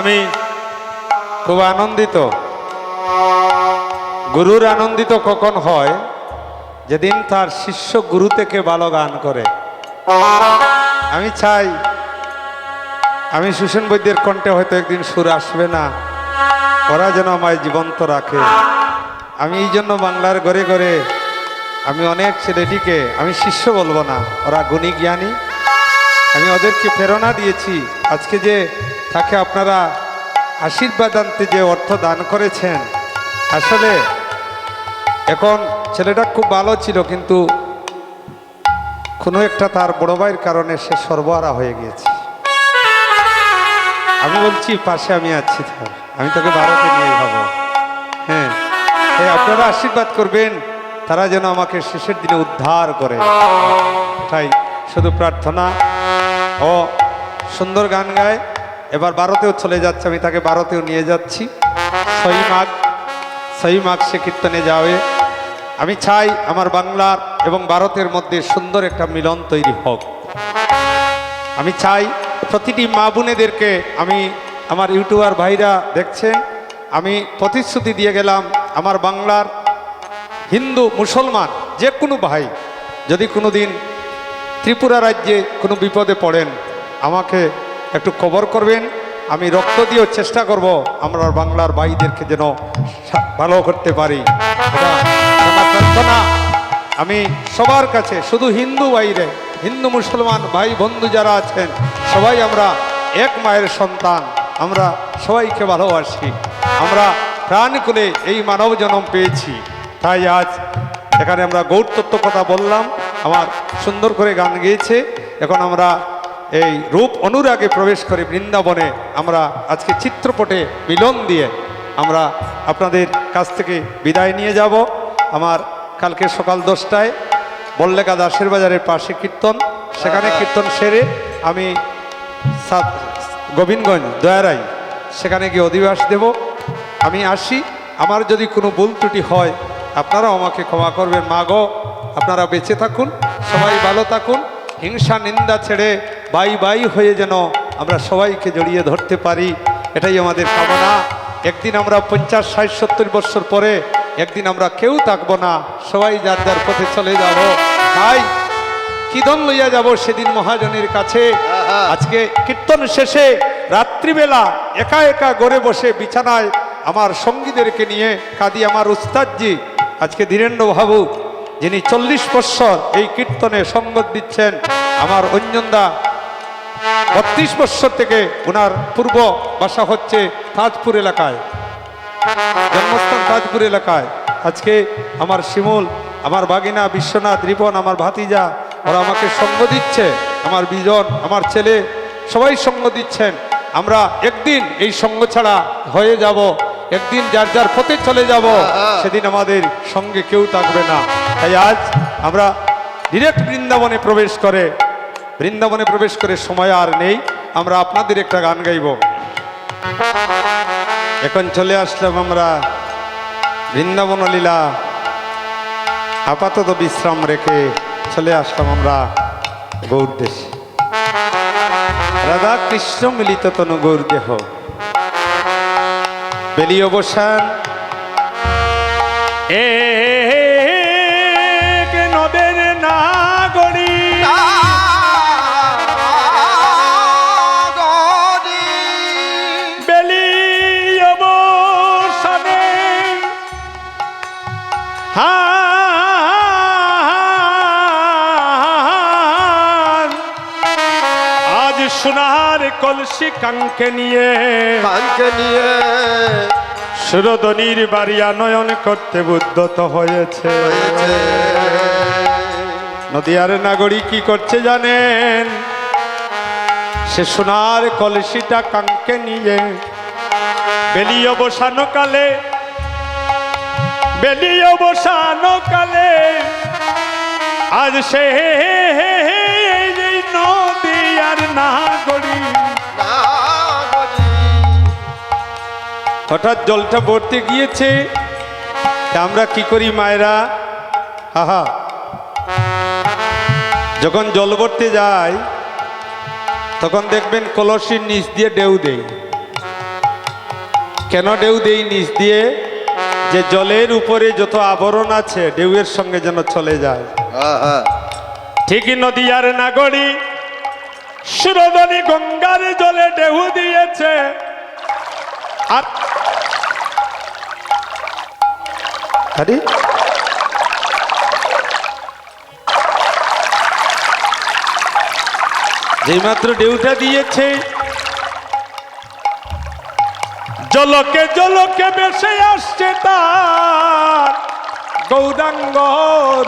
আমি খুব আনন্দিত। গুরুর আনন্দিত কখন হয়? যেদিন তার শিষ্য গুরু থেকে ভালো গান করে। আমি চাই, আমি সুষেন বৈদ্যের কণ্ঠে হয়তো একদিন সুর আসবে না। ওরা যেন আমায় জীবন্ত রাখে। আমি এই জন্য বাংলার ঘরে ঘরে আমি অনেক ছেলেটিকে, আমি শিষ্য বলব না। ওরা গুণী জ্ঞানী। আমি ওদেরকে প্রেরণা দিয়েছি। আজকে যে তাকে আপনারা আশীর্বাদ আনতে যে অর্থ দান করেছেন, আসলে এখন ছেলেটা খুব ভালো ছিল, কিন্তু কোনো একটা তার বড় ভাইয়ের কারণে সে সর্বহারা হয়ে গিয়েছে। আমি বলছি, পাশে আমি আছি আমি তোকে ভারতে নিয়ে যাব। হ্যাঁ। আপনারা আশীর্বাদ করবেন, তারা যেন আমাকে শেষের দিনে উদ্ধার করে। তাই শুধু প্রার্থনা। ও সুন্দর গান গায়। এবার ভারতেও চলে যাচ্ছে, আমি তাকে ভারতেও নিয়ে যাচ্ছি। ছয়ই মাঘ ছয়ই মাঘ সে কীর্তনে যাবে। আমি চাই আমার বাংলার এবং ভারতের মধ্যে সুন্দর একটা মিলন তৈরি হোক। আমি চাই প্রতিটি মা বোনেদেরকে, আমি আমার ইউটিউবার ভাইরা দেখছেন, আমি প্রতিশ্রুতি দিয়ে গেলাম, আমার বাংলার হিন্দু, মুসলমান, যে কোনো ভাই, যদি কোনো দিন ত্রিপুরা রাজ্যে কোনো বিপদে পড়েন, আমাকে একটু কবর করবেন। আমি রক্ত দিয়েও চেষ্টা করব আমরা বাংলার ভাইদেরকে যেন ভালো করতে পারি। আমি সবার কাছে, শুধু হিন্দু বাইরে হিন্দু মুসলমান ভাই বন্ধু যারা আছেন, সবাই আমরা এক মায়ের সন্তান। আমরা সবাইকে ভালোবাসি। আমরা প্রাণ করে এই মানব জন্ম পেয়েছি। তাই আজ এখানে আমরা গৌর তত্ত্ব কথা বললাম। আমার সুন্দর করে গান গেয়েছে। এখন আমরা এই রূপ অনুরাগে প্রবেশ করে বৃন্দাবনে আমরা আজকে চিত্রপটে মিলন দিয়ে আমরা আপনাদের কাছ থেকে বিদায় নিয়ে যাব। আমার কালকে সকাল দশটায় বল্লেকা দাসের বাজারের পাশে কীর্তন, সেখানে কীর্তন সেরে আমি সাত- গোবিন্দগঞ্জ, দয়ারাই, সেখানে গিয়ে অধিবাস দেব। আমি আসি। আমার যদি কোনো ভুল ত্রুটি হয়, আপনারাও আমাকে ক্ষমা করবেন। মা গো, আপনারা বেঁচে থাকুন, সবাই ভালো থাকুন। হিংসা নিন্দা ছেড়ে বাই বাই হয়ে যেন আমরা সবাইকে জড়িয়ে ধরতে পারি এটাই আমাদের কামনা। একদিন আমরা পঞ্চাশ ষাট সত্তর বছর পরে একদিন আমরা কেউ থাকব না সবাই যার যার পথে চলে যাব। তাই কিদন লইয়া যাব সেদিন মহাজনের কাছে? আজকে কীর্তন শেষে রাত্রিবেলা একা একা গড়ে বসে বিছানায় আমার সঙ্গীদেরকে নিয়ে কাদি আমার উস্তাদজি আজকে ধীরেন্দ্র বাবু যিনি চল্লিশ বৎসর এই কীর্তনে সঙ্গত দিচ্ছেন আমার অঞ্জনদা বত্রিশ বৎসর থেকে ওনার পূর্ব বাসা হচ্ছে তাজপুর এলাকায় জন্মস্থান তাজপুর এলাকায়। আজকে আমার শিমুল আমার বাগিনা বিশ্বনাথ রিপন আমার ভাতিজা ওরা আমাকে সঙ্গ দিচ্ছে আমার বিজন আমার ছেলে সবাই সঙ্গ দিচ্ছেন। আমরা একদিন এই সঙ্গ ছাড়া হয়ে যাব একদিন যার যার পথে চলে যাব সেদিন আমাদের সঙ্গে কেউ থাকবে না। তাই আজ আমরা ডিরেক্ট বৃন্দাবনে প্রবেশ করে, বৃন্দাবনে প্রবেশ করে সময় আর নেই, আমরা আপনাদের একটা গান গাইব। এখন চলে আসলাম আমরা বৃন্দাবন লীলা, আপাতত বিশ্রাম রেখে চলে আসলাম আমরা গৌর দেশে। রাধা কৃষ্ণ মিলিত তনু গৌর দেহ। বেলি অবসান এ কলসি কাঙ্কে নিয়ে কানকে নিয়ে সুরদনির বাড়িয়া নয়ন করতে বুদ্ধত হয়েছে নদিয়ার নাগরিক কি করছে জানেন সে সোনার কলসিটা কাঙ্কে নিয়ে বেলিয়ে বসানো কালে বেলিয়ে বসানো কালে আজ সে নদিয়ার নাগরিক হঠাৎ জলটা ভরতে গিয়েছে আমরা কি করি মায়েরা? হাহা যখন জল ভরতে যাই তখন দেখবেন কলসির নিচ দিয়ে ডেউ দেই কেন ডেউ দেই নিচ দিয়ে? যে জলের উপরে যত আবরণ আছে ঢেউয়ের সঙ্গে যেন চলে যায়। ঠিকই নদীয়ার নাগরী সুরদনী গঙ্গার জলে ঢেউ দিয়েছে। আর আরে। যেইমাত্র ঢেউটা দিয়েছে জলকে জলকে বেসে আসছে তার। গৌরাঙ্গ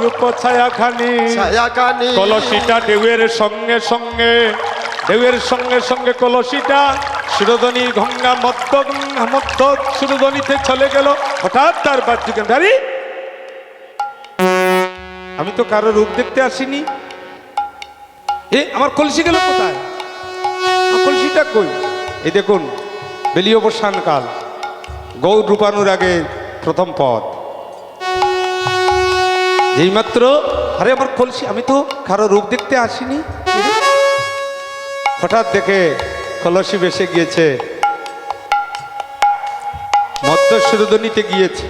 রূপ ছায়াখানি। ছায়াখানি। কলসিটা ঢেউয়ের সঙ্গে সঙ্গে ঢেউয়ের সঙ্গে সঙ্গে কলসিটা সুরধনির গঙ্গা মধ্য মধ্য সুরধনিতে চলে গেল। হঠাৎ তার বাহ্যজ্ঞান দাঁড়ি আমি তো কারও রূপ দেখতে আসিনি। এ, আমার কলসি গেল কোথায়? কলসিটা কই? এই দেখুন বেলি অবসান কাল, গৌর রূপানুর আগে প্রথম পদ। যেইমাত্র, আরে, আমার কলসি, আমি তো কারও রূপ দেখতে আসিনি। হঠাৎ দেখে কলসি বেসে গিয়েছে। মধ্য সুরদনিতে গিয়েছে।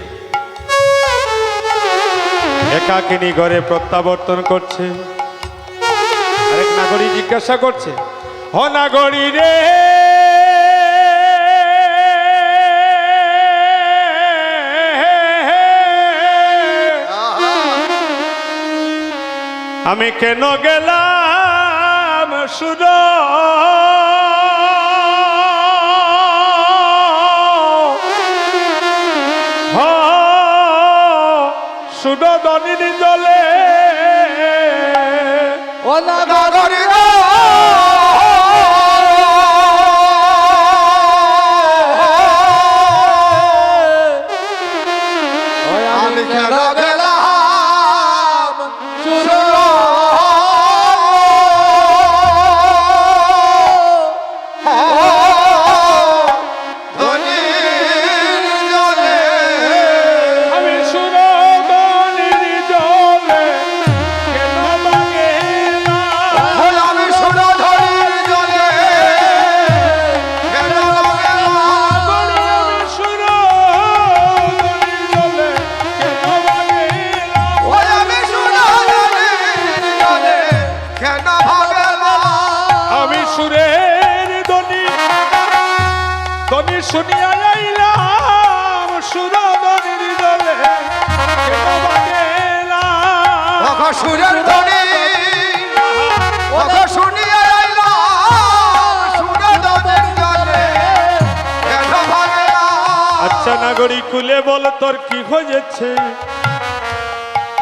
একাকিনী ঘরে প্রত্যাবর্তন করছে। আরেক নাগরী জিজ্ঞাসা করছে, হ নাগরী রে! আমি কেন গেলাম সুর সুরদনির জলে। ও নাগরী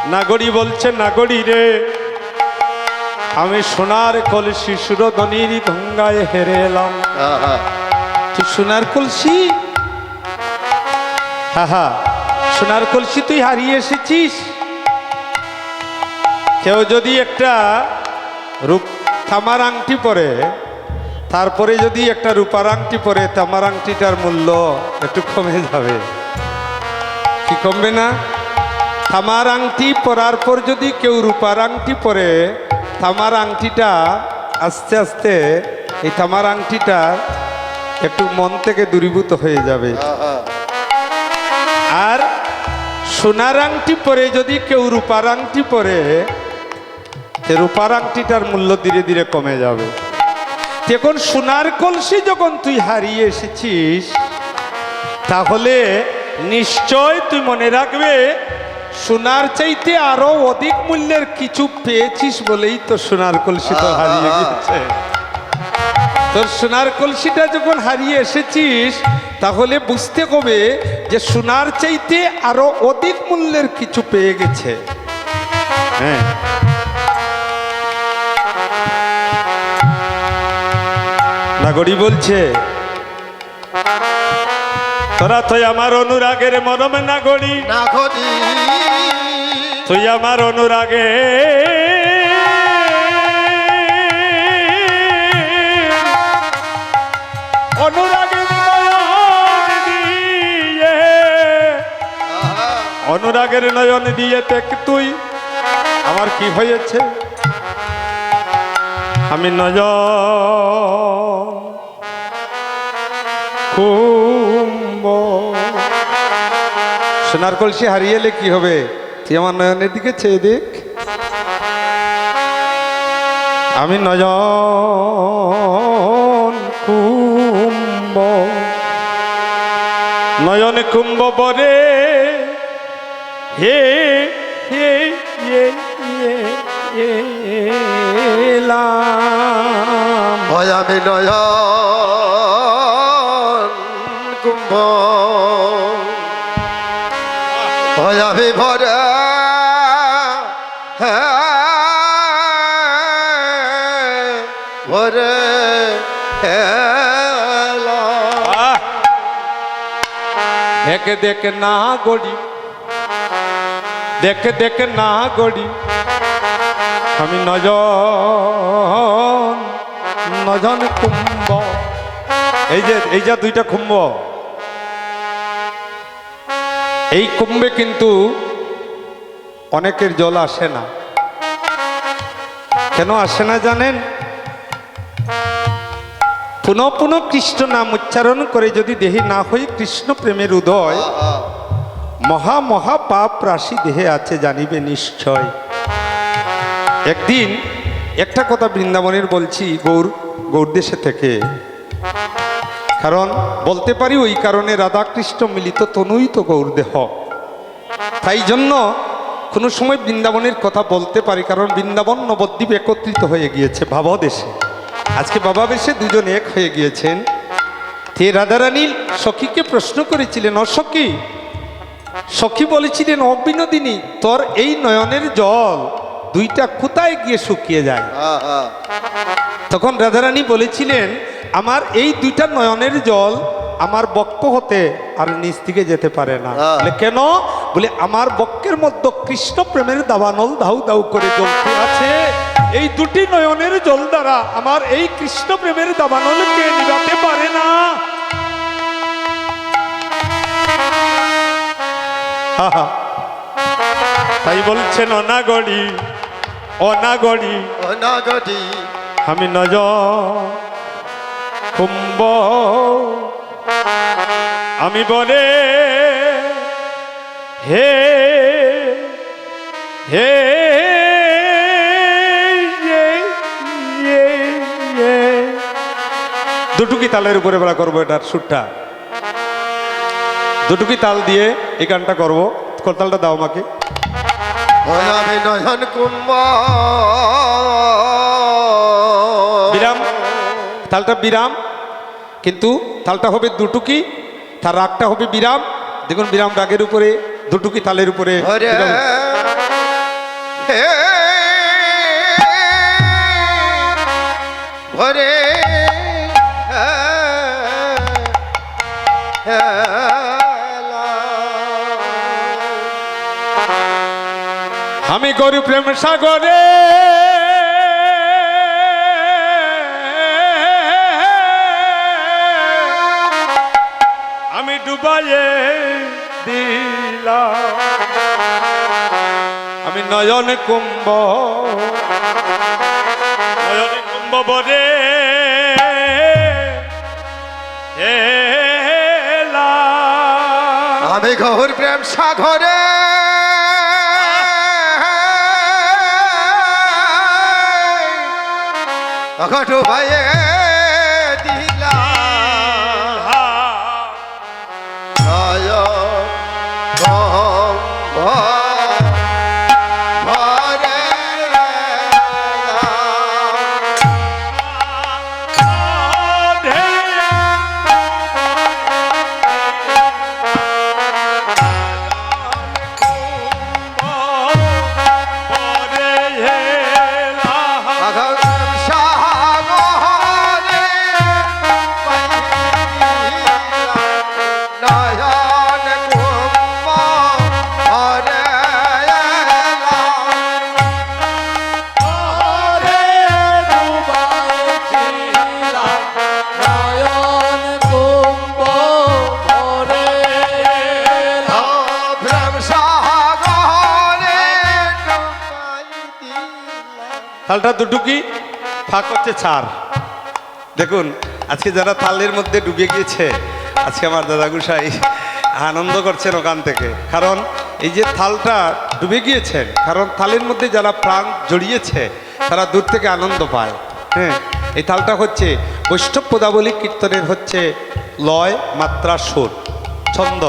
নাগরী বলছে নাগরী রে আমি সোনার কলসি সুরদনির গঙ্গায় হেরে এলাম। তুই সোনার কলসি? হা হা সোনার কলসি তুই হারিয়ে এসেছিস। কেউ যদি একটা রূপ তামার আংটি পরে তারপরে যদি একটা রূপার আংটি পরে তামার আংটিটার মূল্য একটু কমে যাবে। কি কমবে না? তামার আংটি পরার পর যদি কেউ রূপার আংটি পরে তামার আংটিটা আস্তে আস্তে, এই তামার আংটিটা একটু মন থেকে দূরীভূত হয়ে যাবে। আর সোনার আংটি পরে যদি কেউ রূপার আংটি পরে রূপার আংটিটার মূল্য ধীরে ধীরে কমে যাবে। এখন সোনার কলসি যখন তুই হারিয়ে এসেছিস, তাহলে নিশ্চয় তুই মনে রাখবে সোনার চাইতে আরও অধিক মূল্যের কিছু পেয়েছিস বলেই তো সোনার কলসি তো হারিয়ে গিয়েছে তোর সোনার কলসিটা যখন হারিয়ে এসেছিস তাহলে বুঝতে হবে যে সোনার চাইতে আরও অধিক মূল্যের কিছু পেয়ে গেছে। হ্যাঁ। নাগরী বলছে তোরা তুই আমার অনুরাগের মরম নাগরী। না খনি তুই আমার অনুরাগে। অনুরাগে অনুরাগের নয়ন দিয়ে দেখ তুই। আমার কি হয়েছে? আমি নয়ন খুব সোনার কলসি হারিয়ে কি হবে? তুই আমার নয়নের দিকে চেয়ে দেখ আমি নয়ন কুম্ভ নয়ন কুম্ভ বরে হে হে হে হে। হয় আমি নয়ন দেখে দেখে না গড়ি দেখে দেখে না গড়ি আমি নজন নজন কুম্ভ এই যে এই যে দুইটা কুম্ভ। এই কুম্ভে কিন্তু অনেকের জল আসে না। কেন আসে না জানেন? পুনঃ পুনঃ কৃষ্ণ নাম উচ্চারণ করে যদি দেহে না হই কৃষ্ণ প্রেমের উদয় মহা মহা পাপ রাশি দেহে আছে জানিবে নিশ্চয়। একদিন একটা কথা বৃন্দাবনের বলছি গৌর গৌরদেশে থেকে। কারণ বলতে পারি ওই কারণে রাধাকৃষ্ণ মিলিত তনুই তো গৌরদেহ তাই জন্য কোনো সময় বৃন্দাবনের কথা বলতে পারি কারণ বৃন্দাবন নবদ্বীপ একত্রিত হয়ে গিয়েছে ভাবদেশে। আজকে বাবা বেশে দুজন এক হয়ে গিয়েছেন। তে রাধারানী সখীকে প্রশ্ন করেছিলেন অসখী সখী বলেছিলেন অবিনোদিনী তোর এই নয়নের জল দুইটা কোথায় গিয়ে শুকিয়ে যায়। তখন রাধারানী বলেছিলেন আমার এই দুইটা নয়নের জল আমার বক্ষ হতে আর নিচ দিকে যেতে পারে না। কেন? বলে আমার বক্ষের মধ্যে কৃষ্ণ প্রেমের দাবানল দাউ দাউ করে জ্বলতে আছে। এই দুটি নয়নের জল দ্বারা আমার এই কৃষ্ণ প্রেমের দাবানলকে নিভাতে পারে না। তাই বলছেন অনাগড়ি অনাগড়ি। অনাগতি আমি নজ কুম্ভ। আমি বলে হে হে দুটুকি তালের উপরে বেলা করব এটার সুরটা। দুটুকি তাল দিয়ে এই গানটা করব। করতালটা দাও আমাকে। নয়ন বিরাম তালটা বিরাম কিন্তু তালটা হবে দুটুকি তার রাগটা হবে বিরাম। দেখুন বিরাম রাগের উপরে দুটুকি তালের উপরে হরে গরু প্রেম সাগরে। আমি ডুবাইয়ে দিলাম। আমি নয়ন কুম্ভ। নয়ন কুম্ভ বরে। আমি গৌর প্রেম সাগরে। Và khoa. তালটা দুটুকি ফাঁক হচ্ছে ছাড়। দেখুন, আজকে যারা তালের মধ্যে ডুবে গিয়েছে, আজকে আমার দাদা গুসাই আনন্দ করছেন ওখান থেকে। কারণ এই যে থালটা ডুবে গিয়েছেন, কারণ থালের মধ্যে যারা প্রাণ জড়িয়েছে, তারা দূর থেকে আনন্দ পায়। হ্যাঁ এই থালটা হচ্ছে বৈষ্ণব পদাবলী কীর্তনের হচ্ছে লয়, মাত্রা, সুর, ছন্দ।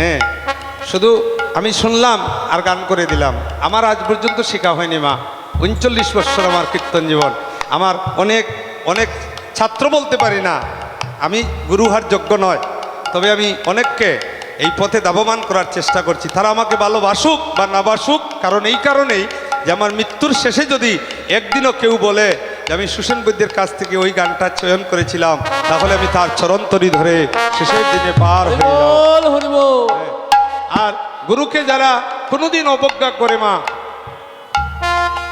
হ্যাঁ শুধু আমি শুনলাম আর গান করে দিলাম। আমার আজ পর্যন্ত শেখা হয়নি মা। উনচল্লিশ বছর আমার কীর্তন জীবন। আমার অনেক অনেক ছাত্র বলতে পারি না। আমি গুরুহার যোগ্য নয়। তবে আমি অনেককে এই পথে দাবমান করার চেষ্টা করছি। তারা আমাকে ভালোবাসুক বা না বাসুক কারণ এই কারণেই যে আমার মৃত্যুর শেষে যদি একদিনও কেউ বলে যে আমি সুসেন বৈদ্যের কাছ থেকে ওই গানটা চয়ন করেছিলাম তাহলে আমি তার চরণতরি ধরে শেষের দিনে পার হয়ে হরিবল আর গুরুকে যারা কোনোদিন অবজ্ঞা করে মা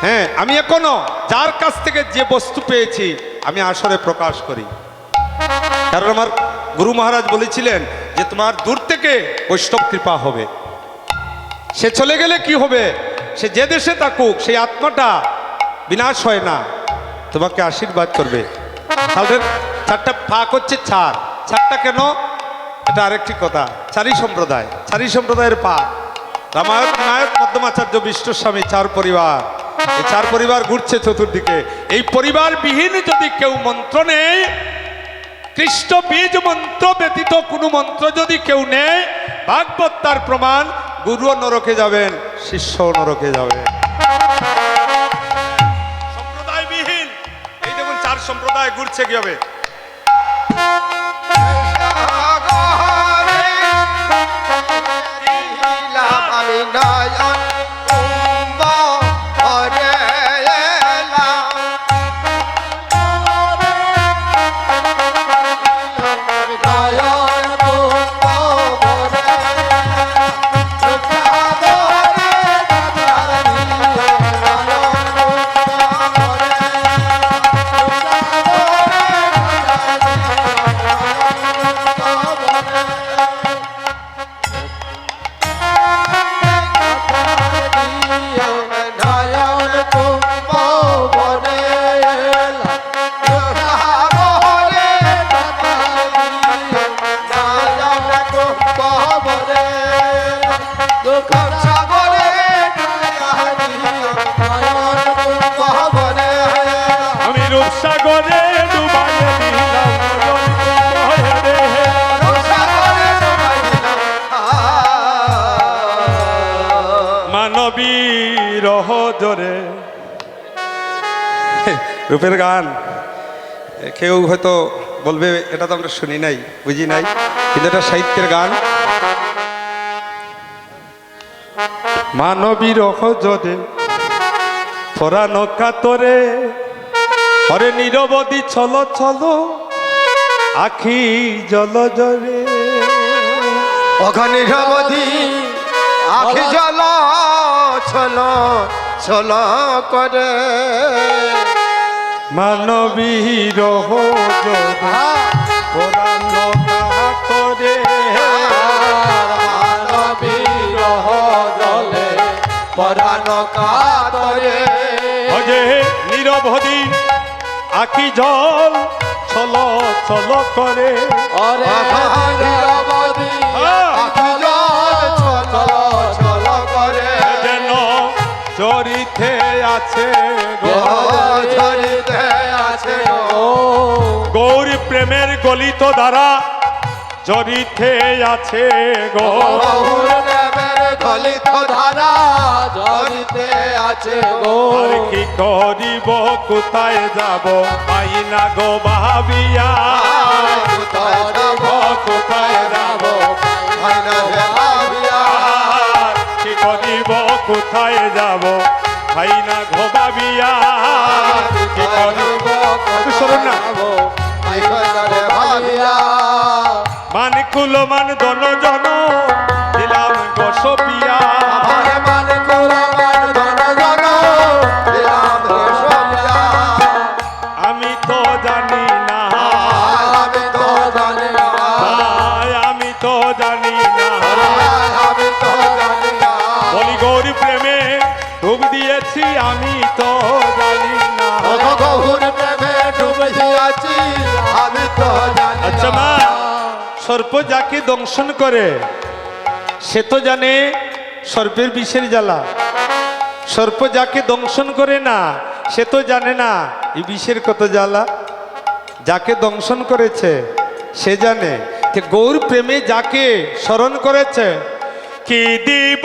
হ্যাঁ আমি এখনও যার কাছ থেকে যে বস্তু পেয়েছি, আমি আসরে প্রকাশ করি। কারণ আমার গুরু মহারাজ বলেছিলেন যে তোমার দূর থেকে বৈষ্ণব কৃপা হবে। সে চলে গেলে কি হবে? সে যে দেশে থাকুক, সেই আত্মাটা বিনাশ হয় না। তোমাকে আশীর্বাদ করবে। তাহলে চারটা ফাঁক হচ্ছে ছাড়। ছাড়টা কেন? এটা আরেকটি কথা। চারি সম্প্রদায়। চারি সম্প্রদায়ের পা রামায়ণ নায়ক মধ্যমাচার্য, বিষ্ণুস্বামী, চার পরিবার। এই চার পরিবার ঘুরছে চতুর্দিকে। এই পরিবার বিহীন যদি কেউ মন্ত্র নেই কৃষ্ণ বীজ মন্ত্র ব্যতীত কোনো মন্ত্র যদি কেউ নেয়, ভাগবত তার প্রমাণ, গুরুও নরকে যাবেন শিষ্য নরকে যাবে সম্প্রদায়বিহীন। এই দেখুন, চার সম্প্রদায় ঘুরছে কি হবে রূপের গান। কেউ হয়তো বলবে, এটা তো আমরা শুনি নাই, বুঝি নাই, কিন্তু এটা সাহিত্যের গান। মানবী রহ জোরে পরানো কাতরে, হরে নিরবধি ছল ছল, আখি জল জরে অঘনি রবধি আখি জল ছল ছল করে। মানবী পরাণ কাতরে অজে নিরবধি আখি জল ছল ছল করে। জল ছল ছল করে। যেন চরিতে আছে গো। ঝরিতে আছে গো। প্রেমের গলিত দ্বারা জড়িতে আছে গো। বহুর গলিত ধারা আছে গো। আর কি করিব কোথায় যাব? পাই না গো ভাবিয়া। কোথায় যাব? কোথায় যাব? করিব কোথায় যাব? পাই না গো ভাবিয়া কি করিব? সরুন না। মান কুল, মান দন জন, দিলাম গো সপিয়া। আমি সর্প যাকে দংশন করে, সে তো জানে সর্পের বিষের জ্বালা। সর্প যাকে দংশন করে না, সে তো জানে না এই বিষের কত জ্বালা। যাকে দংশন করেছে, সে জানে যে গৌর প্রেমে যাকে স্মরণ করেছে, কি দিব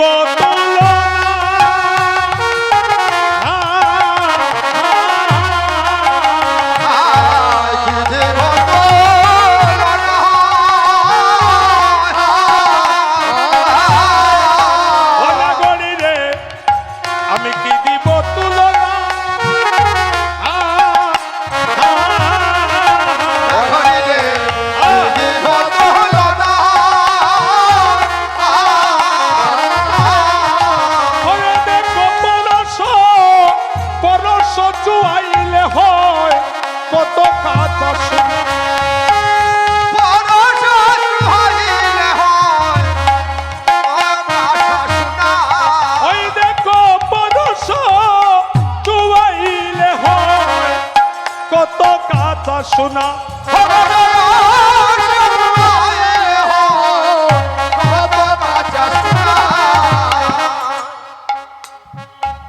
শোনা।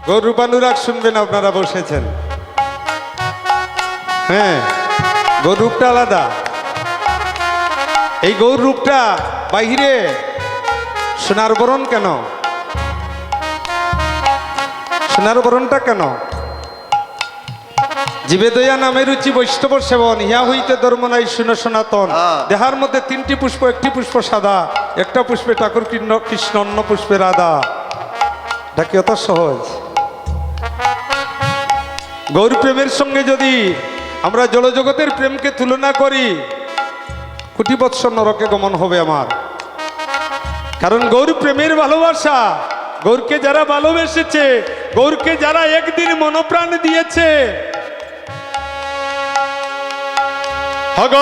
গরু বানুরাগ শুনবেন আপনারা বসেছেন। হ্যাঁ গৌরূপটা আলাদা। এই গৌরূপটা বাহিরে সোনার বরণ কেন? সোনার বরণটা কেন? জীবে দয়া নামে রুচি বৈষ্ণব সেবন ইহা হইতে ধর্ম নাই শুনে সনাতন। হ্যাঁ। দেহার মধ্যে তিনটি পুষ্প একটি পুষ্প সাদা একটা পুষ্পে ঠাকুর কৃষ্ণ কৃষ্ণ অন্য পুষ্পে রাধা। এটা কি অত সহজ? গৌর প্রেমের সঙ্গে যদি আমরা জলজগতের প্রেমকে তুলনা করি কোটি বৎসর নরকে গমন হবে আমার। কারণ গৌর প্রেমের ভালোবাসা গৌরকে যারা ভালোবেসেছে গৌরকে যারা একদিন মনপ্রাণ দিয়েছে হগ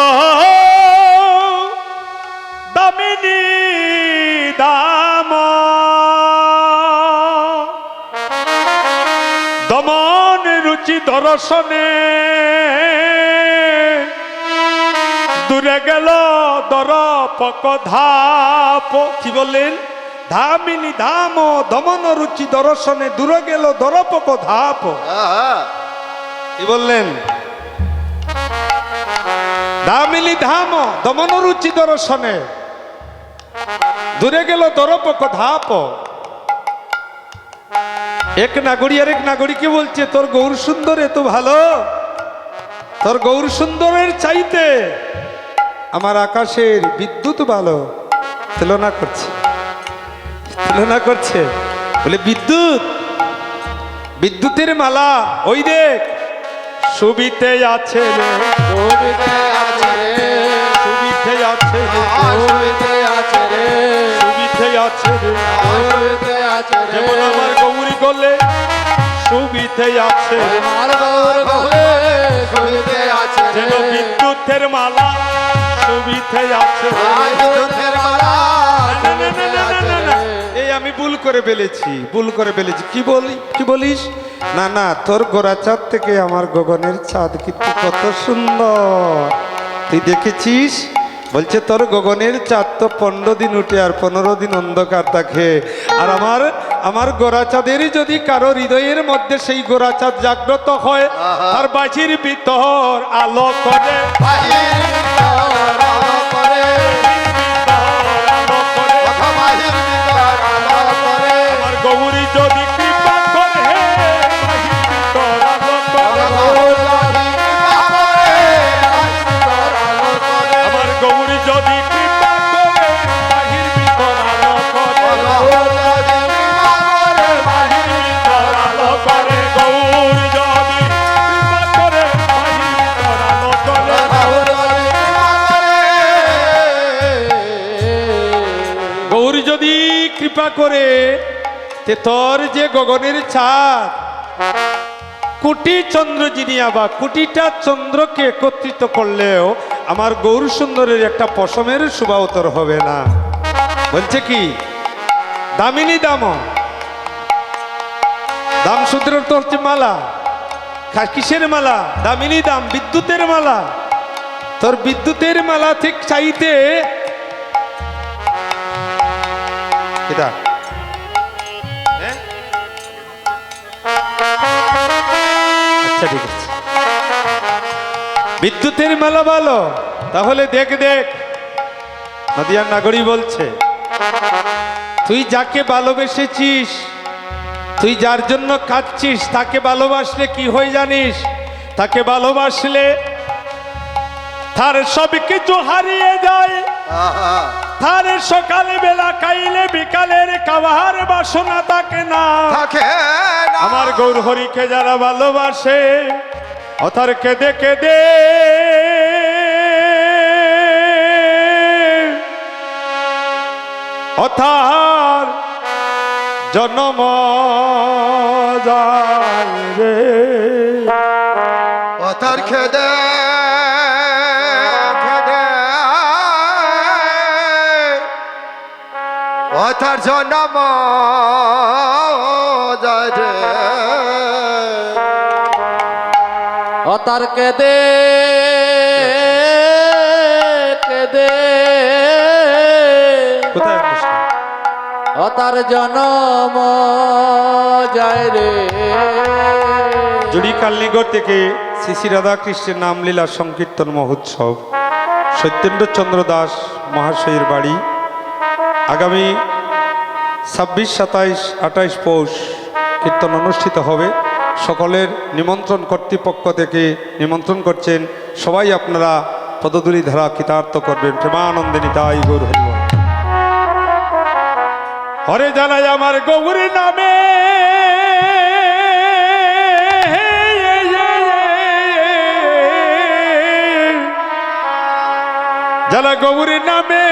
দামিনী দাম। দমন রুচি দর্শনে দূরে গেল দর পক ধাপ। কি বললেন? ধামিনী ধাম দমন রুচি দর্শনে দূরে গেল দরপক ধাপ। কি বললেন? দামিনী ধাম, দমন রুচি দর্শনে। দূরে গেল দরপক ধাপ। এক নাগরী আর এক নাগরীকে বলছে, তোর গৌর সুন্দর এত ভালো। তোর গৌর সুন্দরের চাইতে আমার আকাশের বিদ্যুৎ ভালো। তুলনা করছে। তুলনা করছে। বলে, বিদ্যুৎ, বিদ্যুতের মালা, ওই দেখ। সুবিতে আছে রে। সুবিতে আছে রে। সুবিতে আছে রে। যেমন আমার গৌরী রে। সুবিতে আছে রে। যেমন আমার সুবিতে আছে না, আছে। যেন না, মালা না, আছে। এই আমি ভুল করে ফেলেছি ভুল করে ফেলেছি। কি বলি কি বলিস? না না তোর গোড়া চাঁদ থেকে আমার গগনের চাঁদ কিন্তু কত সুন্দর। তুই দেখেছিস? বলছে তোর গগনের চাঁদ তো পনেরো দিন উঠে আর পনেরো দিন অন্ধকার থাকে। আর আমার আমার গোড়া চাঁদের যদি কারও হৃদয়ের মধ্যে সেই গোড়া চাঁদ জাগ্রত হয়। তার বাঁচির ভিতর আলো করে করে তে তোর যে গগনের ছাদ, কোটি চন্দ্র যিনি আবার, কোটিটা চন্দ্রকে একত্রিত করলেও আমার গৌর সুন্দরের একটা পশমের শুভাবতর হবে না। বলছে কি? দামিনী দাম দাম সূত্রের তো হচ্ছে মালা কিসের মালা? দামিনী দাম, বিদ্যুতের মালা। তোর বিদ্যুতের মালা ঠিক চাইতে কিতা হ্যাঁ? আচ্ছা ঠিক আছে। বিদ্যুতের মেলা ভালো তাহলে দেখ দেখ। নদিয়ার নাগরী বলছে তুই যাকে ভালোবেসেছিস তুই যার জন্য কাঁদছিস তাকে ভালোবাসলে কি হয়ে জানিস? তাকে ভালোবাসলে তার সব কিছু হারিয়ে যায়। আহা, সকালে বেলা খাইলে বিকালের খাবার বাসনা থাকে না। থাকে না। আমার গৌর হরিকে যারা ভালোবাসে অথার কেঁদে কেঁদে। অথার জন্ম যায় রে। খেদে খেদে তার জন্ম যায় অতার কেদে কেদে। কোথায় অতার জনম যায় রে। জুড়ি কালনিগড় থেকে শ্রী শ্রী রাধাকৃষ্ণের নামলীলা সংকীর্তন মহোৎসব সত্যেন্দ্রচন্দ্র দাস মহাশয়ের বাড়ি আগামী ছাব্বিশ, সাতাইশ, আঠাইশ পৌষ কীর্তন অনুষ্ঠিত হবে। সকলের নিমন্ত্রণ কর্তৃপক্ষ থেকে নিমন্ত্রণ করছেন। সবাই আপনারা পদধূলি ধারা কৃতার্থ করবেন। প্রেমানন্দে নিতাই গৌর হরিবল হরে জানাই আমার গৌরী নামে। যারা গৌরী নামে।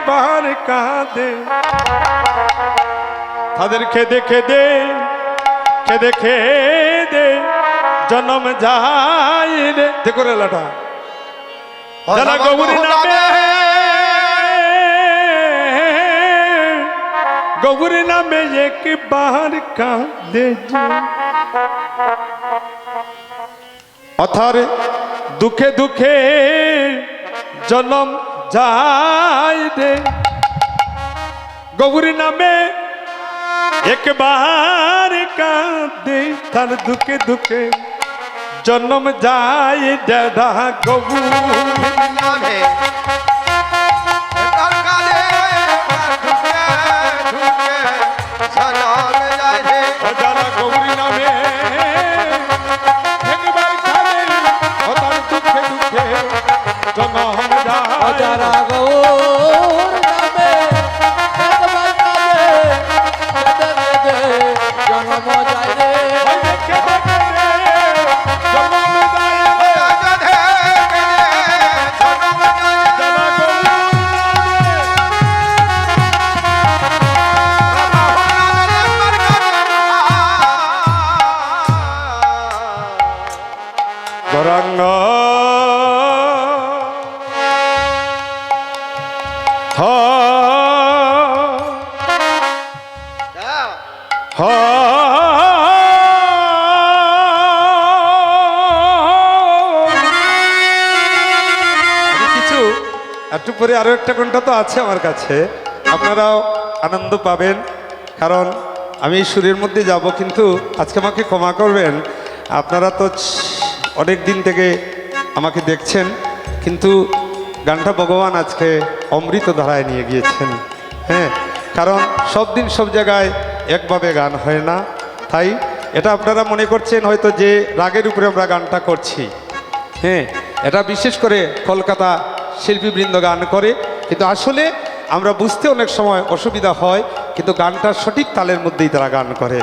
একবার কাঁদে তাদের খেদে খেদে খেদে খেদে জন্ম যায় রে দেখো রে লাটা ও যারা নমঃ গৌরী নামে গৌরী নামে একবার কাঁদে যে। অথার দুঃখে দুঃখে জনম যায় দে গৌরী নামে একবার কাঁদে তার দুঃখে দুঃখে জন্ম যায় দাদা গৌর নামে অজারা গৌর নামে একবার কাঁদে, কেঁদে কেঁদে জনম যায় রে। ওই হ কিছু, একটু পরে আরও একটা ঘণ্টা তো আছে আমার কাছে। আপনারাও আনন্দ পাবেন, কারণ আমি সুরের মধ্যে যাব, কিন্তু আজকে আমাকে ক্ষমা করবেন। আপনারা তো অনেক দিন থেকে আমাকে দেখছেন, কিন্তু গানটা ভগবান আজকে অমৃত ধারায় নিয়ে গিয়েছেন। হ্যাঁ কারণ সব দিন সব জায়গায় একভাবে গান হয় না। তাই এটা আপনারা মনে করছেন হয়তো যে রাগের উপরে আমরা গানটা করছি। হ্যাঁ এটা বিশেষ করে কলকাতা শিল্পীবৃন্দ গান করে। কিন্তু আসলে আমরা বুঝতে অনেক সময় অসুবিধা হয়, কিন্তু গানটা সঠিক তালের মধ্যেই তারা গান করে।